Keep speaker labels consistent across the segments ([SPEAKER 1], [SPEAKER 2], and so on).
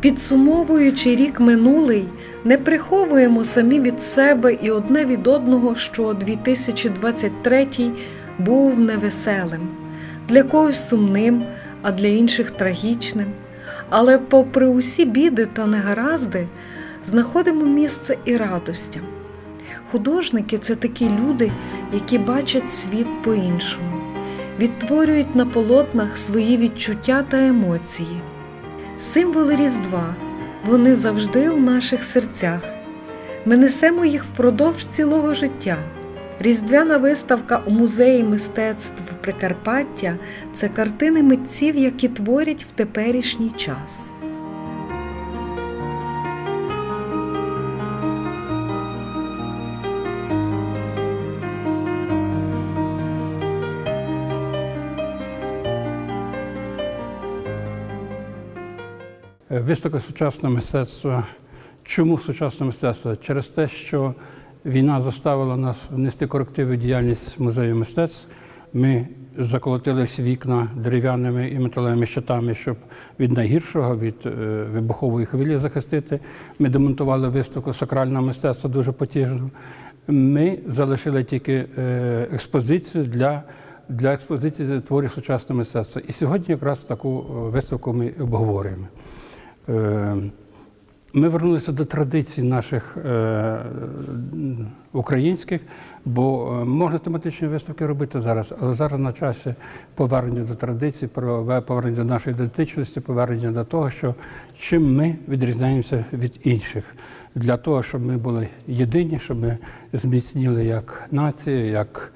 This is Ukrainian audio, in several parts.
[SPEAKER 1] Підсумовуючи рік минулий, не приховуємо самі від себе і одне від одного, що 2023 був невеселим, для когось сумним, а для інших трагічним. Але, попри усі біди та негаразди, знаходимо місце і радостям. Художники це такі люди, які бачать світ по-іншому, відтворюють на полотнах свої відчуття та емоції. Символи Різдва вони завжди у наших серцях. Ми несемо їх впродовж цілого життя. Різдвяна виставка у музеї мистецтв Прикарпаття це картини митців, які творять в теперішній час.
[SPEAKER 2] Е, Виставка сучасного мистецтва. Чому сучасне мистецтво? Через те, що війна заставила нас внести корективи діяльність музею мистецтв. Ми заколотили всі вікна дерев'яними і металевими щитами, щоб від найгіршого, від е, вибухової хвилі захистити. Ми демонтували виставку сакрального мистецтва дуже потужну. Ми залишили тільки е, експозицію для, для експозиції творів сучасного мистецтва. І сьогодні якраз таку е, виставку ми обговорюємо. Е, Ми вернулися до традицій наших е, українських, бо е, можна тематичні виставки робити зараз, але зараз на часі повернення до традицій, повернення до нашої ідентичності, повернення до того, що чим ми відрізняємося від інших, для того, щоб ми були єдині, щоб ми зміцніли як нація, як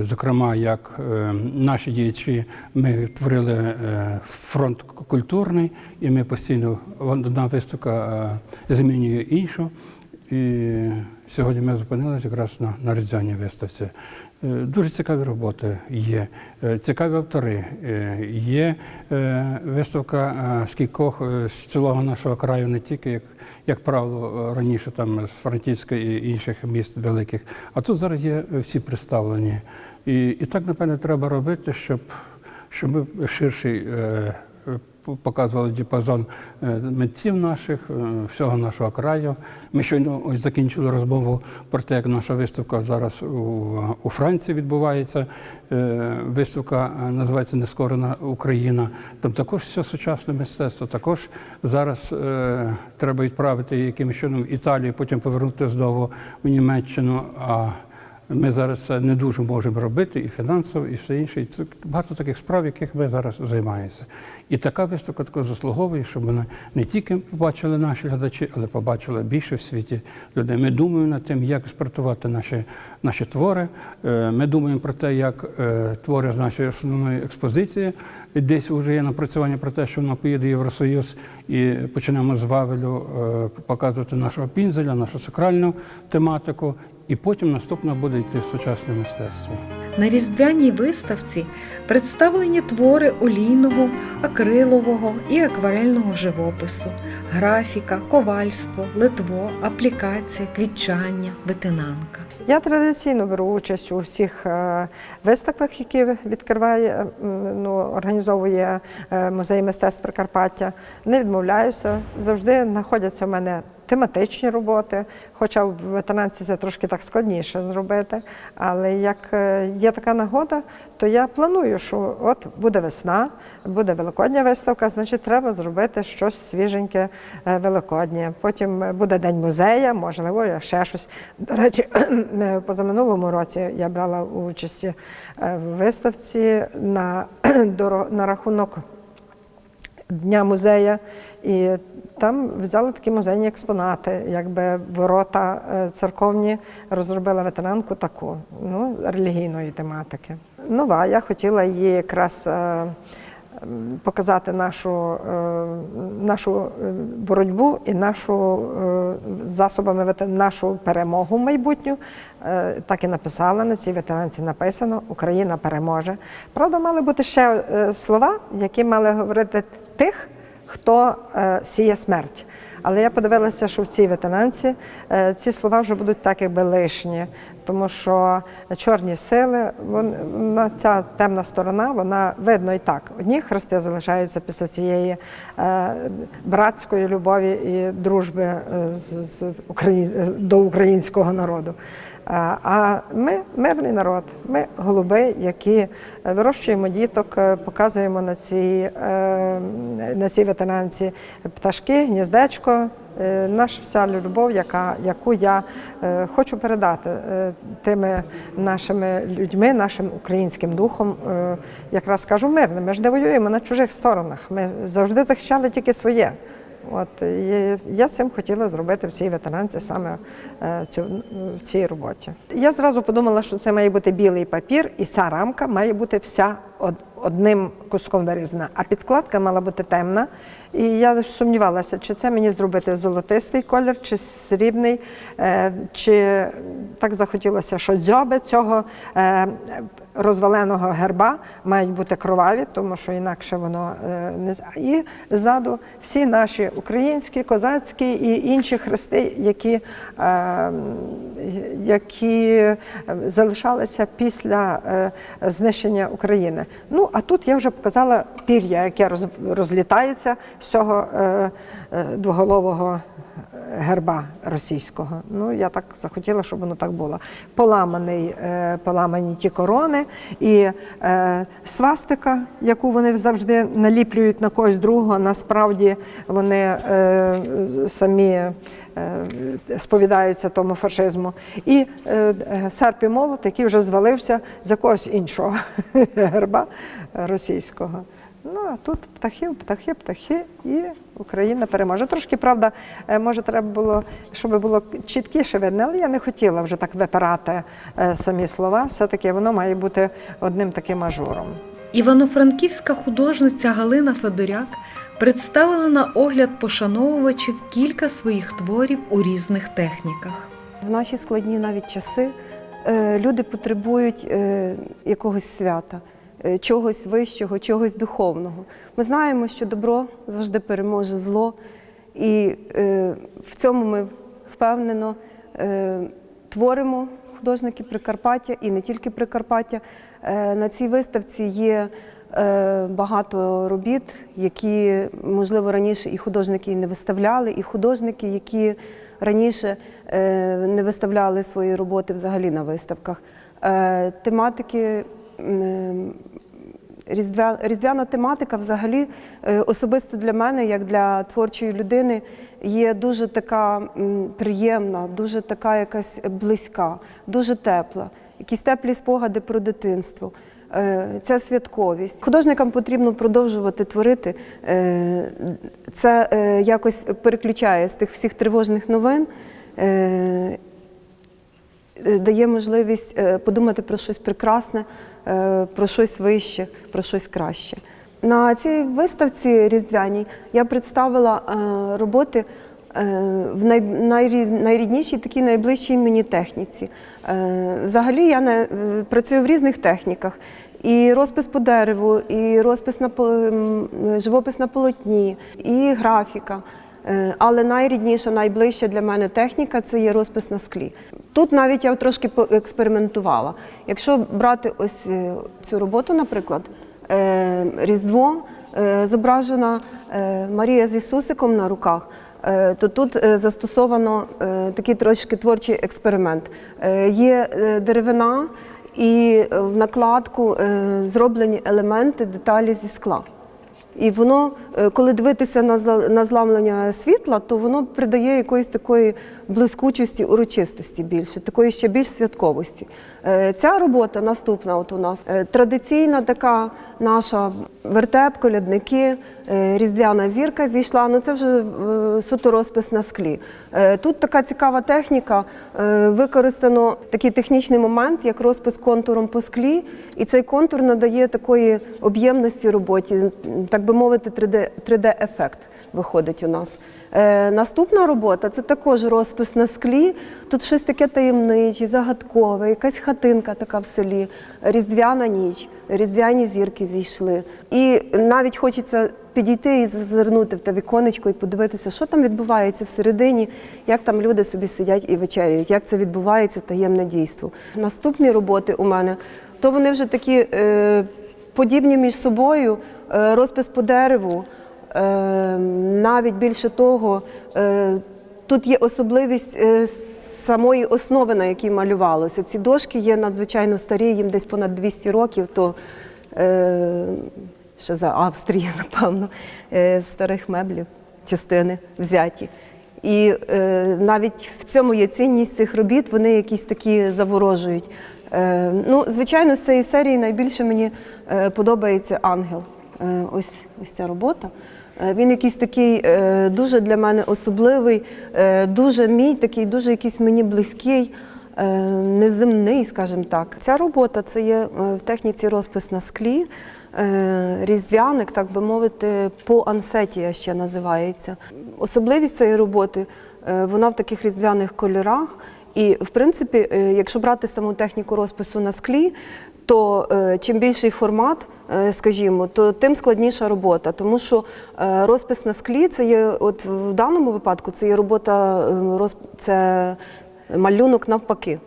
[SPEAKER 2] Зокрема, як е, наші діячі, ми творили е, фронт культурний, і ми постійно одна виставка е, змінює іншу. І сьогодні ми зупинилися якраз на, на різдвяній виставці. Е, Дуже цікаві роботи є, е, цікаві автори. е, Є виставка з кількох з цілого нашого краю, не тільки як, як правило, раніше там з Франківська і інших міст великих. А тут зараз є всі представлені. І, і так, напевно, треба робити, щоб, щоб ми ширший. Показували діапазон е, митців наших, е, всього нашого краю. Ми щойно ось закінчили розмову про те, як наша виставка зараз у, Франції відбувається. Е, Виставка називається Нескорена Україна. Там також все сучасне мистецтво. Також зараз треба відправити якимось чином в Італію, потім повернути знову в Німеччину. А ми зараз це не дуже можемо робити і фінансово, і все інше. І це багато таких справ, яких ми зараз займаємося. І така виставка також заслуговує, щоб вони не тільки побачили наші глядачі, але побачили більше в світі людей. Ми думаємо над тим, як експортувати наші, наші твори. Е, Ми думаємо про те, як е, твори з нашої основної експозиції. Десь вже є напрацювання про те, що вона поїде в Євросоюз і почнемо з Вавелю е, показувати нашого пінзеля, нашу сакральну тематику. І потім наступно буде йти сучасне мистецтво.
[SPEAKER 1] На різдвяній виставці представлені твори олійного, акрилового і акварельного живопису, графіка, ковальство, литво, аплікація, квітчання, ветенанка.
[SPEAKER 3] Я традиційно беру участь у всіх е, виставках, які відкриває, е, ну, організовує е, музей мистецтв Прикарпаття. Не відмовляюся. Завжди знаходяться в мене тематичні роботи, хоча в ветеранці це трошки так складніше зробити. Але як е, є така нагода, то я планую, що от буде весна, буде великодня виставка, значить треба зробити щось свіженьке е, великоднє. Потім е, буде день музея, можливо, ще щось. До речі, позаминулому році я брала участь в виставці на, на рахунок Дня музея, і там взяли такі музейні експонати, якби ворота е, церковні розробила ветеранку таку, ну, релігійної тематики. Нова, я хотіла її якраз. е, Показати нашу, е, нашу боротьбу і нашу засобами нашу перемогу майбутню. Так і написала на цій ветеранці написано Україна переможе. Правда, мали бути ще слова, які мали говорити тих, хто е, сіє смерть. Але я подивилася, що в цій ветенанці е, ці слова вже будуть так, якби лишні, тому що чорні сили, вон, вона, ця темна сторона, вона видно і так. Одні хрести залишаються після цієї е, братської любові і дружби з, з Украї... до українського народу. А ми мирний народ, ми голуби, які е, вирощуємо діток, е, показуємо на цій, е, на цій ветенанці пташки, гніздечко. Наша вся любов, яка, яку я хочу передати тими нашими людьми, нашим українським духом, якраз кажу мирним. Ми ж не воюємо на чужих сторонах. Ми завжди захищали тільки своє. От і я цим хотіла зробити в цій ветеранці саме е, цю, в цій роботі. Я зразу подумала, що це має бути білий папір, і ця рамка має бути вся од- одним куском вирізана, а підкладка мала бути темна. І я сумнівалася, чи це мені зробити золотистий колір, чи срібний, е, чи так захотілося, що дзьоби цього е, розваленого герба мають бути кроваві, тому що інакше воно е, не і ззаду всі наші українські, козацькі і інші хрести, які, е, які залишалися після е, знищення України. Ну а тут я вже показала пір'я, яке розлітається з цього е, е, двоголового герба російського. Ну я так захотіла, щоб воно так було. Поламаний, е, поламані ті корони і е, свастика, яку вони завжди наліплюють на когось другого. Насправді вони е, самі е, сповідаються тому фашизму. І е, серп і молот, який вже звалився за когось іншого герба російського. Ну а тут птахи, птахи, птахи, і Україна переможе. Трошки правда, е, може, треба було, щоб було чіткіше видно, але я не хотіла вже так випирати е, самі слова. Все-таки воно має бути одним таким ажуром.
[SPEAKER 4] Івано-франківська художниця Галина Федоряк представила на огляд пошановувачів кілька своїх творів у різних техніках.
[SPEAKER 5] В наші складні навіть часи е, люди потребують якогось свята, чогось вищого, чогось духовного. Ми знаємо, що добро завжди переможе зло, і е, в цьому ми впевнено е, творимо художники Прикарпаття і не тільки Прикарпаття. Е, На цій виставці є е, багато робіт, які, можливо, раніше і художники не виставляли, і художники, які раніше е, не виставляли свої роботи взагалі на виставках. Е, Тематики. Різдвя, різдвяна тематика взагалі е, особисто для мене, як для творчої людини, є дуже така приємна, дуже така якась близька, дуже тепла, якісь теплі спогади про дитинство. Е, Ця святковість. Художникам потрібно продовжувати творити. Е, Це якось переключає з тих всіх тривожних новин. Дає можливість е, подумати про щось прекрасне, е, про щось вище, про щось краще. На цій виставці різдвяній я представила е, роботи в най, найрі- найріднішій такій найближчій мені техніці. Взагалі я не, працюю в різних техніках. І розпис по дереву, і розпис на живопис на полотні, і графіка. Е, Але найрідніша, найближча для мене техніка це є розпис на склі. Тут навіть я трошки поекспериментувала. Якщо брати ось е, цю роботу, наприклад, е, Різдво зображена Марія з Ісусиком на руках. То тут застосовано такий трошки творчий експеримент. Є деревина, і в накладку зроблені елементи, деталі зі скла. І воно, е, коли дивитися на зламлення світла, то воно придає якоїсь такої блискучості, урочистості більше, такої ще більш святковості. Е, Ця робота наступна, от у нас е, традиційна така наша вертеп, колядники, е, різдвяна зірка зійшла. Ну це вже суто розпис на склі. Тут така цікава техніка. Використано такий технічний момент, як розпис контуром по склі, і цей контур надає такої об'ємності роботі, так би мовити, 3D, 3D-ефект виходить у нас. Е, наступна робота це також розпис на склі. Тут щось таке таємниче, загадкове, якась хатинка така в селі, різдвяна ніч, різдвяні зірки зійшли. І навіть хочеться підійти і зазирнути в те віконечко і подивитися, що там відбувається всередині, як там люди собі сидять і вечеряють, як це відбувається таємне дійство. Наступні роботи у мене, то вони вже такі е, подібні між собою, е, розпис по дереву. Е, навіть більше того, е, тут є особливість е, самої основи, на якій малювалося. Ці дошки є надзвичайно старі, їм десь понад 200 років, то е, ще за Австрії, напевно, старих меблів частини взяті. І е, навіть в цьому є цінність цих робіт, вони якісь такі заворожують. Е, ну, звичайно, з цієї серії найбільше мені подобається ангел. Е, ось, ось ця робота. Е, Він якийсь такий е, дуже для мене особливий, е, дуже мій, такий, дуже якийсь мені близький, неземний, скажімо так. Ця робота це є в техніці розпис на склі. Різдвяник, так би мовити, по ансетія ще називається. Особливість цієї роботи вона в таких різдвяних кольорах. І, в принципі, якщо брати саму техніку розпису на склі, то чим більший формат, скажімо, то тим складніша робота. Тому що е, розпис на склі це є, от в даному випадку, це є робота, е, це малюнок навпаки.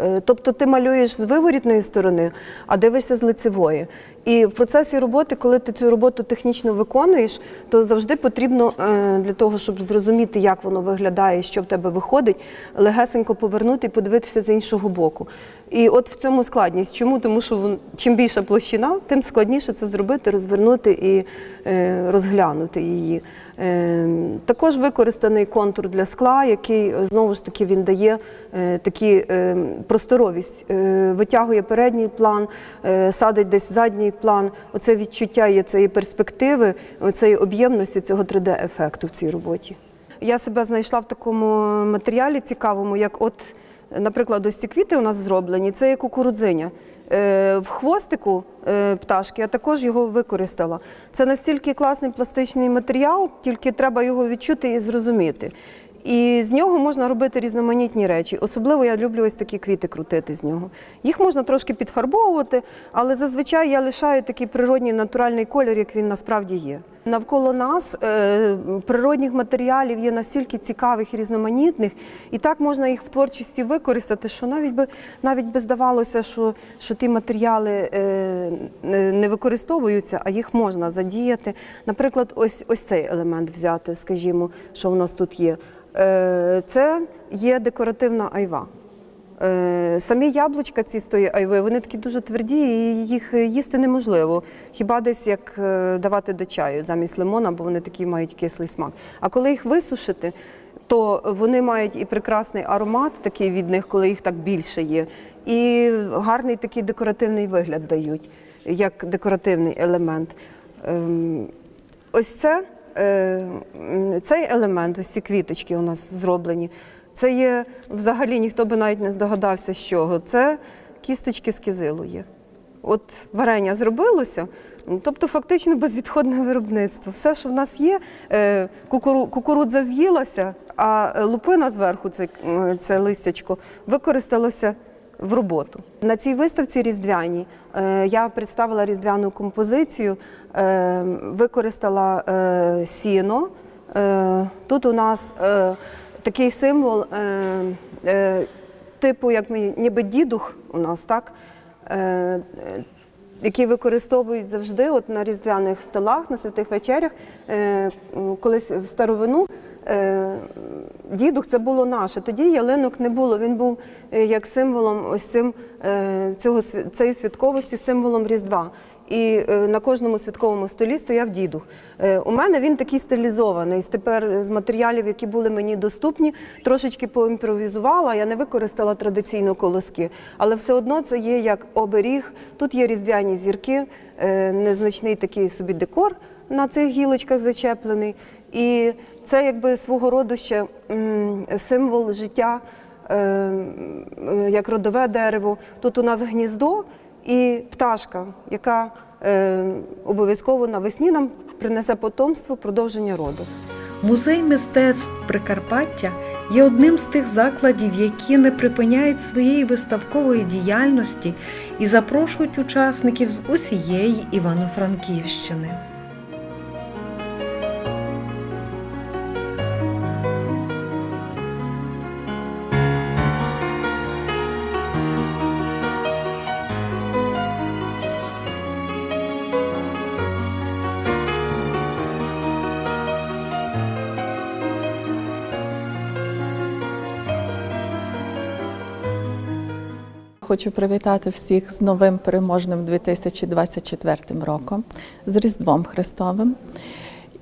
[SPEAKER 5] Е, Тобто ти малюєш з виворітної сторони, а дивишся з лицевої. І в процесі роботи, коли ти цю роботу технічно виконуєш, то завжди потрібно е, для того, щоб зрозуміти, як воно виглядає, що в тебе виходить, легесенько повернути і подивитися з іншого боку. І от в цьому складність. Чому? Тому що чим більша площина, тим складніше це зробити, розвернути і е, розглянути її. Е, Також використаний контур для скла, який знову ж таки він дає е, такі е, просторовість, е, витягує передній план, е, садить десь задній план. Оце відчуття є цієї перспективи, цієї об'ємності цього 3D-ефекту в цій роботі. Я себе знайшла в такому матеріалі цікавому, як от, наприклад, ось ці квіти у нас зроблені, це є кукурудзиня. Е, В хвостику е, пташки я також його використала. Це настільки класний пластичний матеріал, тільки треба його відчути і зрозуміти. І з нього можна робити різноманітні речі. Особливо я люблю ось такі квіти крутити з нього. Їх можна трошки підфарбовувати, але зазвичай я лишаю такий природній натуральний колір, як він насправді є. Навколо нас е, природних матеріалів є настільки цікавих і різноманітних, і так можна їх в творчості використати, що навіть би навіть би здавалося, що, що ті матеріали е, не використовуються, а їх можна задіяти. Наприклад, ось, ось цей елемент взяти, скажімо, що в нас тут є. Е, Це є декоративна айва. Е, Самі яблучка ці з тої айви, вони такі дуже тверді, і їх їсти неможливо. Хіба десь як е, давати до чаю замість лимона, бо вони такі мають кислий смак. А коли їх висушити, то вони мають і прекрасний аромат, такий від них, коли їх так більше є, і гарний такий декоративний вигляд дають, як декоративний елемент. Ем, Ось це, цей елемент, ось ці квіточки у нас зроблені. Це є взагалі ніхто би навіть не здогадався, з чого. Це кісточки з кизилу є. От варення зробилося, тобто фактично безвідходне виробництво. Все, що в нас є, е, кукурудза з'їлася, а лупина зверху, це, е, це листячко, використалося в роботу. На цій виставці різдвяній е, я представила різдвяну композицію, е, використала е, сіно. Тут у нас такий символ, типу, як ми, ніби дідух у нас, так? Який використовують завжди от на різдвяних столах, на святих вечерях. Колись в старовину дідух це було наше. Тоді ялинок не було. Він був е, як символом ось цим е, цього цієї святковості, символом Різдва. І е, на кожному святковому столі стояв дідух. Е, У мене він такий стилізований. Тепер з матеріалів, які були мені доступні, трошечки поімпровізувала. Я не використала традиційно колоски, але все одно це є як оберіг. Тут є різдвяні зірки, е, незначний такий собі декор на цих гілочках зачеплений. І це якби свого роду ще символ життя, е, як родове дерево. Тут у нас гніздо і пташка, яка е, обов'язково навесні нам принесе потомство продовження роду.
[SPEAKER 4] Музей мистецтв Прикарпаття є одним з тих закладів, які не припиняють своєї виставкової діяльності і запрошують учасників з усієї Івано-Франківщини.
[SPEAKER 6] Хочу привітати всіх з новим переможним 2024 роком, з Різдвом Христовим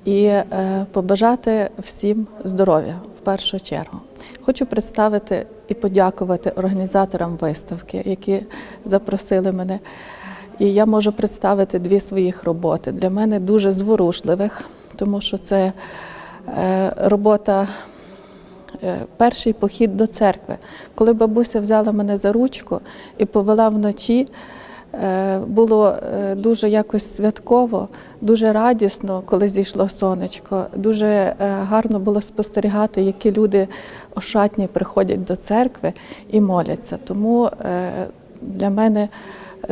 [SPEAKER 6] і е, побажати всім здоров'я в першу чергу. Хочу представити і подякувати організаторам виставки, які запросили мене. І я можу представити дві своїх роботи. Для мене дуже зворушливих, тому що це е, робота перший похід до церкви. Коли бабуся взяла мене за ручку і повела вночі, е, було е, дуже якось святково, дуже радісно, коли зійшло сонечко. Дуже гарно було спостерігати, які люди ошатні приходять до церкви і моляться. Тому для мене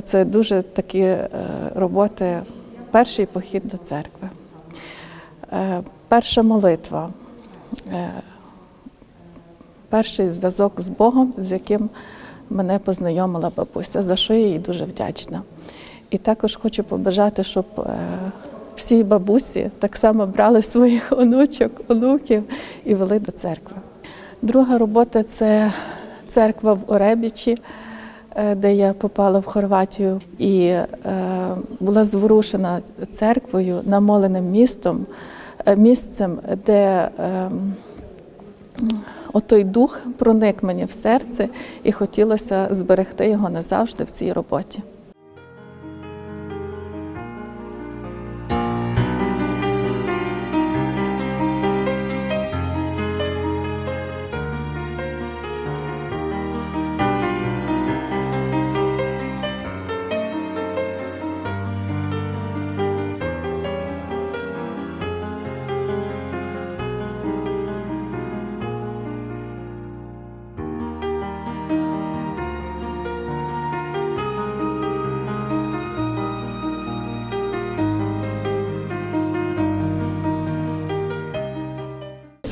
[SPEAKER 6] це дуже такі роботи, перший похід до церкви. Перша молитва перший зв'язок з Богом, з яким мене познайомила бабуся, за що я їй дуже вдячна. І також хочу побажати, щоб е, всі бабусі так само брали своїх онучок, онуків і вели до церкви. Друга робота це церква в Оребічі, е, де я попала в Хорватію і е, була зворушена церквою, намоленим містом, місцем, де ем, Отой дух проник мені в серце і хотілося зберегти його назавжди в цій роботі.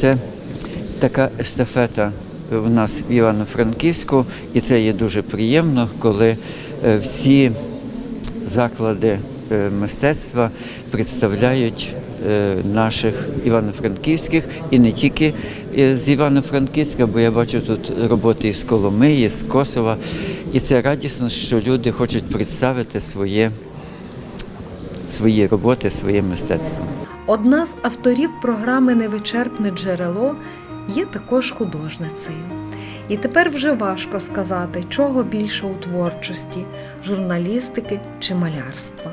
[SPEAKER 7] Це така естафета в нас в Івано-Франківську, і це є дуже приємно, коли е, всі заклади е, мистецтва представляють е, наших івано-франківських і не тільки з Івано-Франківська, бо я бачу тут роботи із Коломиї, з Косова. І це радісно, що люди хочуть представити своє, свої роботи, своє мистецтво.
[SPEAKER 4] Одна з авторів програми Невичерпне джерело є також художницею. І тепер вже важко сказати, чого більше у творчості журналістики чи малярства.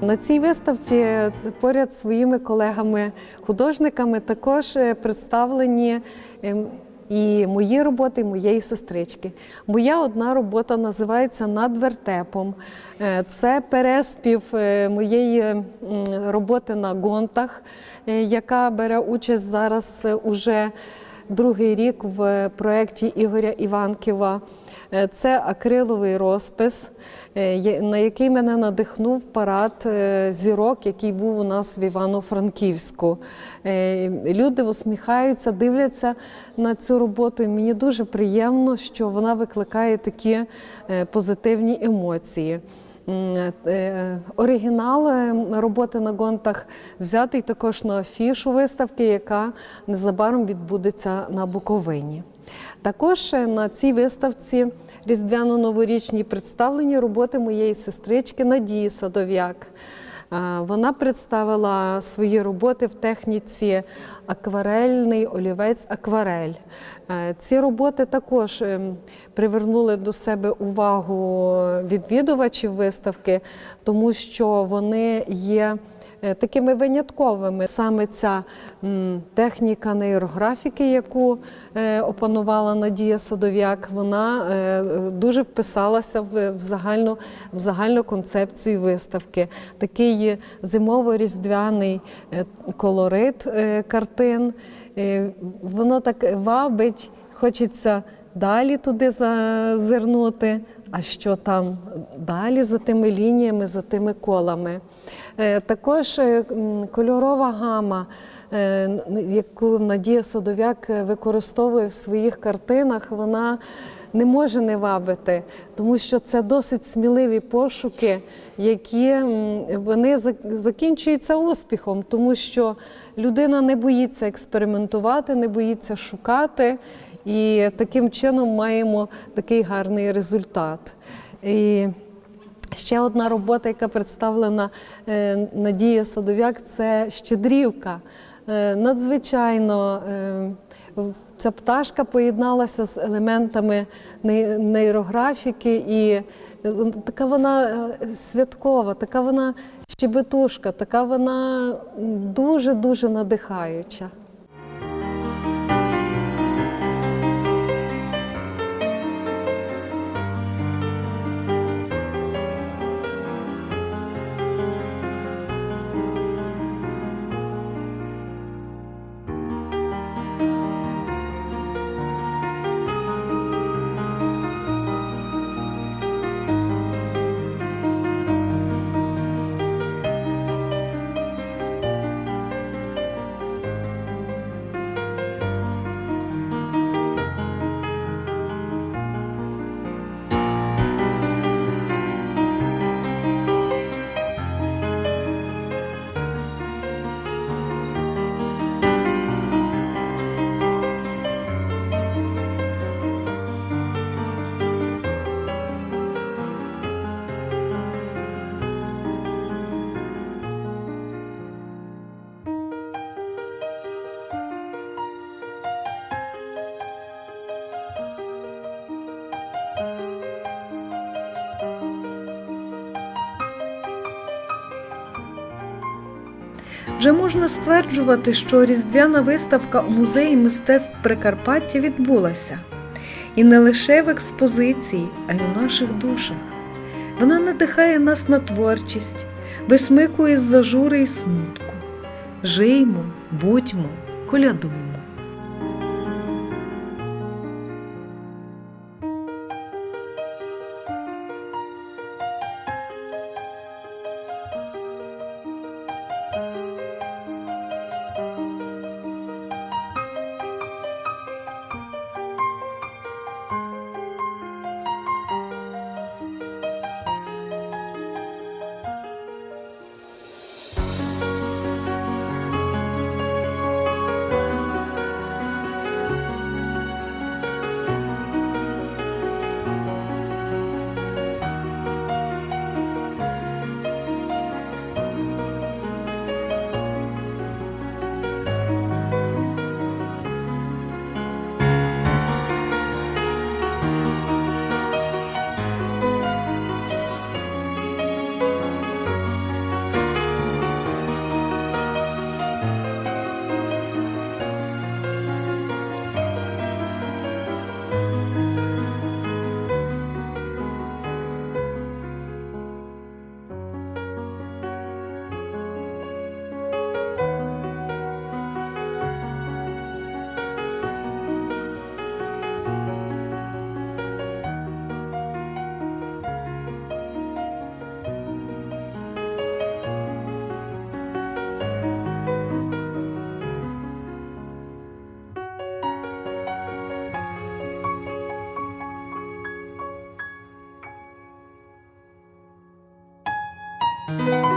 [SPEAKER 1] На цій виставці поряд з своїми колегами-художниками також е, представлені ем, і мої роботи, і моєї сестрички. Моя одна робота називається Над вертепом. Е, Це переспів е, моєї роботи на гонтах, е, яка бере участь зараз е, уже другий рік в проєкті Ігоря Іванківа. Е, Це акриловий розпис, е, на який мене надихнув парад е, зірок, який був у нас в Івано-Франківську. Люди усміхаються, дивляться на цю роботу. І мені дуже приємно, що вона викликає такі позитивні емоції. Е, Оригінал е, роботи на гонтах взятий також на афішу виставки, яка незабаром відбудеться на Буковині. Також е, на цій виставці різдвяно-новорічні представлені роботи моєї сестрички Надії Садов'як. Вона представила свої роботи в техніці акварельний олівець акварель. Е, Ці роботи також ем, привернули до себе увагу відвідувачів виставки, тому що вони є такими винятковими. Саме ця техніка нейрографіки, яку е, опанувала Надія Садов'як, вона е, дуже вписалася в, загальну, в загальну концепцію виставки. Такий зимово-різдвяний е, колорит е, картин. Е, Воно так вабить, хочеться далі туди зазирнути. А що там далі за тими лініями, за тими колами? Е, Також е, кольорова гама, е, яку Надія Садов'як використовує в своїх картинах, вона не може не вабити, тому що це досить сміливі пошуки, які вони закінчуються успіхом, тому що людина не боїться експериментувати, не боїться шукати, і таким чином маємо такий гарний результат. І Ще одна робота, яка представлена е, Надія Садов'як, це щедрівка. Е, Надзвичайно е, ця пташка поєдналася з елементами нейрографіки, і така вона святкова, така вона щебетушка, така вона дуже-дуже надихаюча.
[SPEAKER 4] Вже можна стверджувати, що різдвяна виставка у музеї мистецтв Прикарпаття відбулася. І не лише в експозиції, а й у наших душах. Вона надихає нас на творчість, висмикує з зажури і смутку. Жиймо, будьмо, колядуймо.
[SPEAKER 8] Thank you.